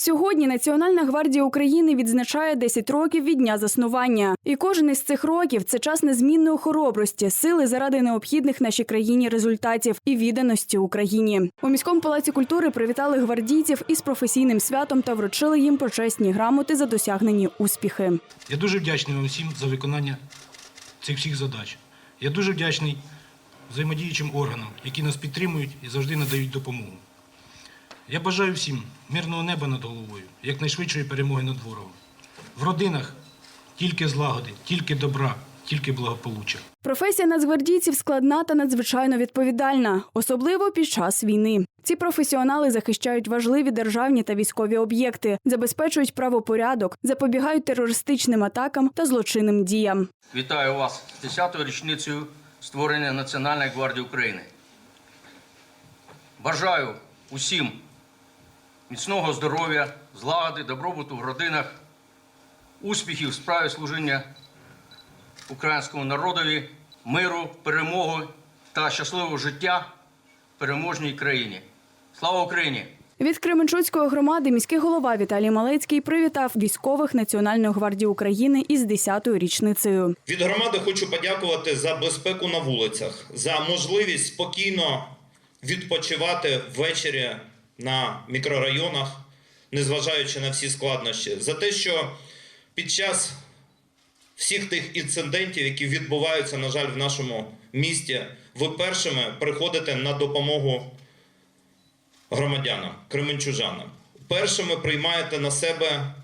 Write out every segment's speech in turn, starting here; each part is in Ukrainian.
Сьогодні Національна гвардія України відзначає 10 років від дня заснування. І кожен із цих років це час незмінної хоробрості, сили заради необхідних нашій країні результатів і відданості Україні. У міському палаці культури привітали гвардійців із професійним святом та вручили їм почесні грамоти за досягнені успіхи. Я дуже вдячний вам всім за виконання цих всіх задач. Я дуже вдячний взаємодіючим органам, які нас підтримують і завжди надають допомогу. Я бажаю всім мирного неба над головою, якнайшвидшої перемоги над ворогом. В родинах тільки злагоди, тільки добра, тільки благополуччя. Професія нацгвардійців складна та надзвичайно відповідальна, особливо під час війни. Ці професіонали захищають важливі державні та військові об'єкти, забезпечують правопорядок, запобігають терористичним атакам та злочинним діям. Вітаю вас з 10-ю річницею створення Національної гвардії України. Бажаю усім міцного здоров'я, злагоди, добробуту в родинах, успіхів в справі служіння українському народові, миру, перемоги та щасливого життя в переможній країні. Слава Україні! Від Кременчуцької громади міський голова Віталій Малецький привітав військових Національної гвардії України із 10-ю річницею. Від громади хочу подякувати за безпеку на вулицях, за можливість спокійно відпочивати ввечері на мікрорайонах, незважаючи на всі складнощі, за те, що під час всіх тих інцидентів, які відбуваються, на жаль, в нашому місті, ви першими приходите на допомогу громадянам, кременчужанам. Першими приймаєте на себе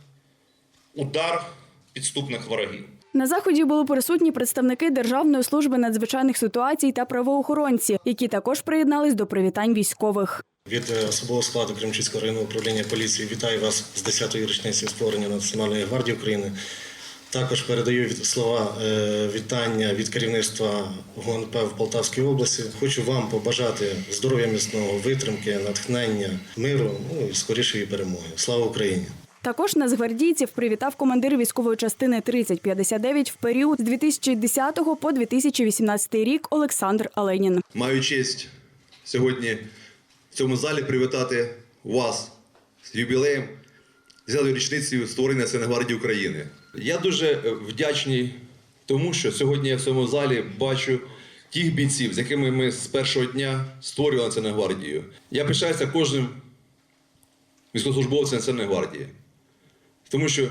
удар підступних ворогів. На заході були присутні представники Державної служби надзвичайних ситуацій та правоохоронці, які також приєднались до привітань військових. Від е, особового складу Кримчицького районного управління поліції вітаю вас з 10-ї річниці створення Національної гвардії України. Також передаю від слова е, вітання від керівництва ГУНП в Полтавській області. Хочу вам побажати здоров'я міцного, витримки, натхнення, миру ну і скорішої перемоги. Слава Україні! Також нацгвардійців привітав командир військової частини 3059 в період з 2010 по 2018 рік Олександр Аленін. Маю честь сьогодні в цьому залі привітати вас з юбілеєм з 10-ю річницею створення Національної гвардії України. Я дуже вдячний тому, що сьогодні я в цьому залі бачу тих бійців, з якими ми з першого дня створювали Національну. Я пишаюся кожним військовослужбовцем Національної гвардії, тому що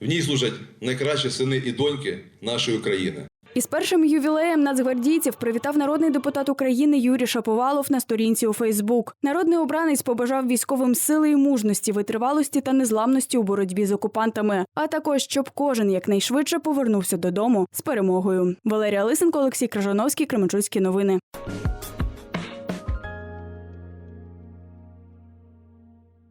в ній служать найкращі сини і доньки нашої України. Із першим ювілеєм нацгвардійців привітав народний депутат України Юрій Шаповалов на сторінці у Фейсбук. Народний обранець побажав військовим сили і мужності, витривалості та незламності у боротьбі з окупантами, а також щоб кожен якнайшвидше повернувся додому з перемогою. Валерія Лисенко, Олексій Кражановський, Кременчуцькі новини.